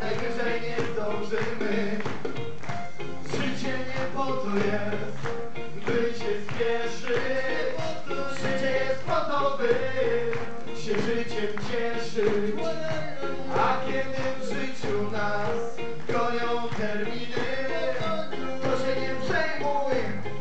najwyżej nie zdążymy. Życie nie po to jest,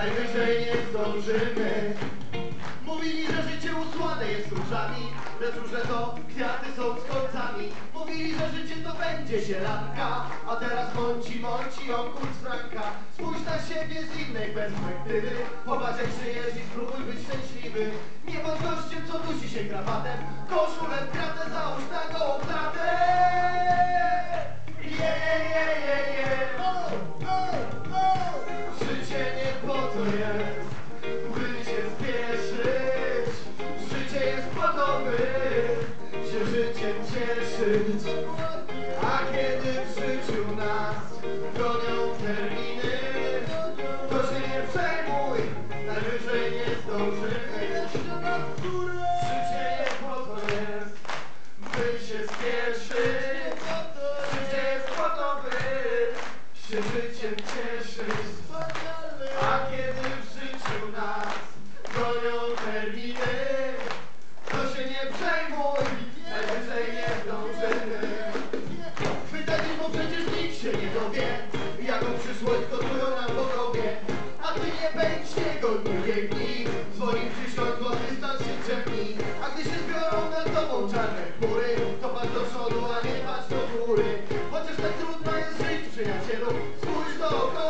najwyżej nie zdążymy. Mówili, że życie usłane jest różami, lecz róże to kwiaty są z końcami. Mówili, że życie to będzie sielanka, a teraz mąci, mąci on kurs franka. Spójrz na siebie z innej perspektywy, jak żyjesz i spróbuj być szczęśliwy. Nie bądź gościem, co dusi się krawatem, koszulę kratę załóż na gołą klatę. A kiedy w życiu nas gonią terminy, to się nie przejmuj, najwyżej nie zdążymy. Życie nie po jest, by się spieszyć. Życie jest po to, by się życiem cieszyć. Kiedy w życiu nas gonią terminy, to się nie przejmuj, najwyżej nie zdążymy. Chwytaj, bo przecież nikt się nie dowie, jaką przyszłość gotują nam bogowie. A ty nie bądź niego nie biegnij, swoim przysiąg dystans się drzemnij. A gdy się zbiorą nad tobą czarne chmury, to patrz do przodu, a nie patrz do góry. Chociaż tak trudno jest żyć, przyjacielu, spójrz dookoła,